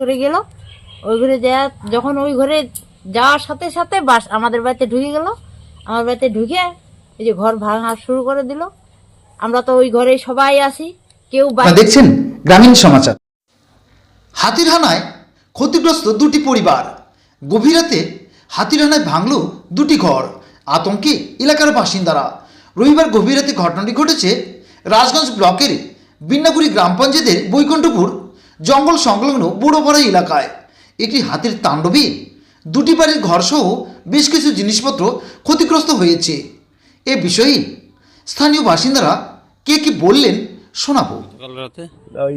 করে গেল। ওই ঘরে যা, যখন ওই ঘরে যাওয়ার সাথে সাথে বাস আমাদের বাড়িতে ঢুকে গেল। আমার বাড়িতে ঢুকে এই যে ঘর ভাঙা শুরু করে দিল। আমরা তো ওই ঘরে সবাই আসি কেউ দেখছেন গ্রামীণ সমাচার। হাতির হানায় ক্ষতিগ্রস্ত দুটি পরিবার। গভীর রাতে হাতির হানায় ভাঙল দুটি ঘর। আতঙ্কে এলাকার বাসিন্দারা। রবিবার গভীর রাতে ঘটনাটি ঘটেছে রাজগঞ্জ ব্লকের বিন্নাগুড়ি গ্রাম পঞ্চায়েতের বৈকুণ্ঠপুর জঙ্গল সংলগ্ন বুড়োপাড়া এলাকায়। একটি হাতির তাণ্ডবে দুটি বাড়ির ঘরসহ বেশ কিছু জিনিসপত্র ক্ষতিগ্রস্ত হয়েছে। এ বিষয়ে স্থানীয় বাসিন্দারা কে কি বললেন শোনাবো।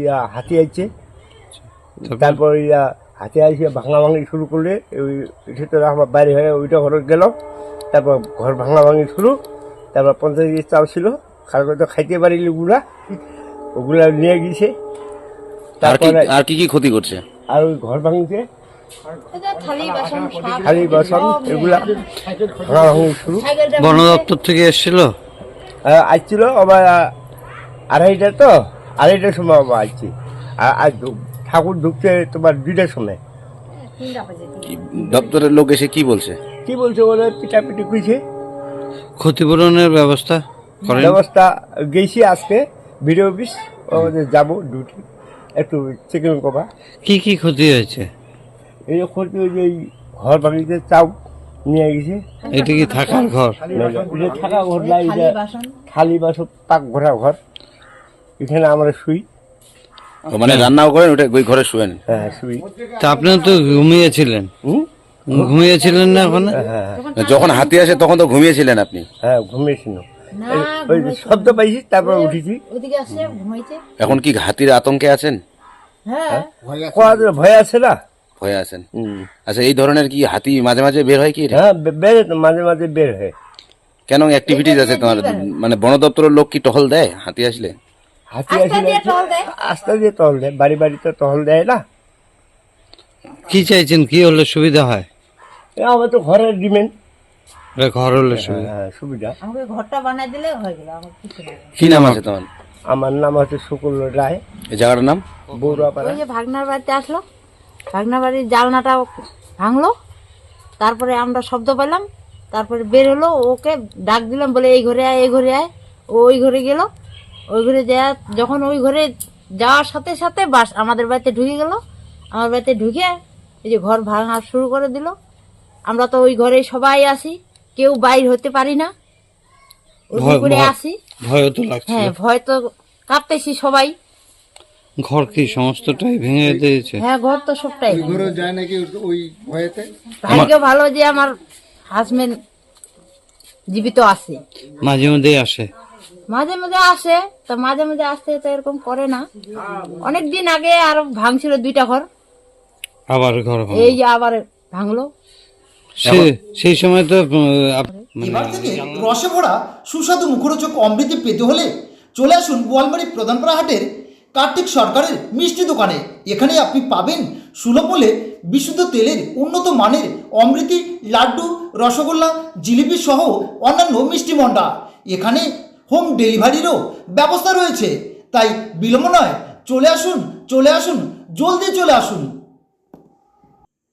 ইয়া হাতি আইছে। তারপর ইয়া হাতি আইসে ভাঙা ভাঙি শুরু করলে ওই ভিতরে আমার বাইরে হয়ে ওইটা ঘরে গেল। তারপর ঘর ভাঙা ভাঙি শুরু। তারপর পঞ্চাশ কেজি চাল ছিল খালকে তো খাইতে পারিলি ওগুলা। ওগুলা নিয়ে গিয়েছে আর কি তারপরে আর কি কি ক্ষতি করছে? আর ওই ঘর ভাঙিছে। থালি বাসন শাক, খালি বাসন এগুলা শুরু। বন দপ্তর থেকে এসেছিল? আহ, আসছিল আবার আহ, আড়াইটা তো আড়াইটার সময় আবার আসছি আর ঠাকুর ঢুকছে তোমার দুইটার সময়। কি দপ্তরের লোক এসে কি বলছে? কি বলছে ওরা পিটাপিটি কইছে। ক্ষতিপূরণের ব্যবস্থা করেন? ব্যবস্থা গেছি আজকে ভিডিও অফিস আমাদের যাব ডিউটি একটু চেকিং করবা। কি কি ক্ষতি হয়েছে? এই যে ক্ষতি ওই যে এই ঘর ভাঙিতে চাও নিয়ে গেছে। এটা কি থাকার ঘর? থাকা ঘর নাই খালি বাসন। পাক ঘোরা ঘর। এখানে আমরা শুই। মানে রান্নাও করেন ওটা ওই ঘরে শুয়েন? হ্যাঁ শুই। তা আপনিও তো ঘুমিয়েছিলেন। হুম? ঘুমিয়েছিলেন না ওখানে? হ্যাঁ যখন হাতি আসে তখন তো ঘুমিয়েছিলেন আপনি? হ্যাঁ ঘুমিয়েছিল না ওই শব্দ পাইছি তারপর উঠেছি। এখন কি হাতির আতঙ্কে আছেন? হ্যাঁ। ভয় আছে। না? ভয়ে আছেন। আচ্ছা এই ধরনের কি হাতি মাঝে মাঝে বের হয় কি? হ্যাঁ বের মাঝে মাঝে বের হয়। কেন অ্যাক্টিভিটিজ আছে তোমার? মানে বন দপ্তরের লোক কি টহল দেয় হাতি আসলে? হাতি আসলে দিয়ে আস্তে দিয়ে টহল দেয় বাড়ি বাড়িতে টহল দেয় না। কি চাইছেন? কি হলে সুবিধা হয়? আমার তো ঘরের ডিমেন্ড। এটা ঘর হলে সুবিধা। হ্যাঁ আমাকে ঘরটা বানাই দিলে হয়ে গেল আমার কিছু না কি নাম আছে তোমার? আমার নাম হচ্ছে শুকুল রায়। এই জায়গাটার নাম? বৌরাপাড়া। ওই যে ভাগনার বাড়িতে আসলো। ভাগনার বাড়ির জালনাটা ভাঙলো। তারপরে আমরা শব্দ পেলাম তারপরে বের হলো ওকে ডাক দিলাম বলে এই ঘরে আয় এই ঘরে আয়। ও ওই ঘরে গেল। ওই ঘরে যা যখন ওই ঘরে যাওয়ার সাথে সাথে বাস আমাদের বাড়িতে ঢুকে গেল। আমার বাড়িতে ঢুকে এই যে ঘর ভাঙা শুরু করে দিল। আমরা তো ওই ঘরে সবাই আসি কেউ বাইর হতে পারি না। করে আসি। ভয়ও তো লাগছে। হ্যাঁ ভয় তো কাঁপতেছি সবাই। ঘর কি সমস্তটাই ভেঙে দিয়েছে? হ্যাঁ ঘর তো সবটাই ঘুরে যায় নাকি ওই ভয়েতে? ভাগ্য ভালো যে আমার হাজবেন্ড জীবিত আছে। মাঝে মধ্যেই আসে। মাঝে মাঝে আসে তা মাঝে মাঝে আসতে তো এরকম করে না। অনেক দিন আগে আর ভাঙছিল দুইটা ঘর। আবার ঘর এই যে আবার ভাঙলো। সেই সময় তো মানে এবার থেকে রসে ভরা সুস্বাদু মুখরোচক অমৃতি পেতে হলে চলে আসুন গোয়ালবাড়ি প্রধানপাড়া হাটের কার্তিক সরকারের মিষ্টি দোকানে। এখানে আপনি পাবেন সুলভ মূল্যে বিশুদ্ধ তেলের উন্নত মানের অমৃতি লাড্ডু রসগোল্লা জিলিপি সহ অন্যান্য মিষ্টি মন্ডা। এখানে হোম ডেলিভারিরও ব্যবস্থা রয়েছে। তাই বিলম্ব নয় চলে আসুন চলে আসুন জলদি চলে আসুন।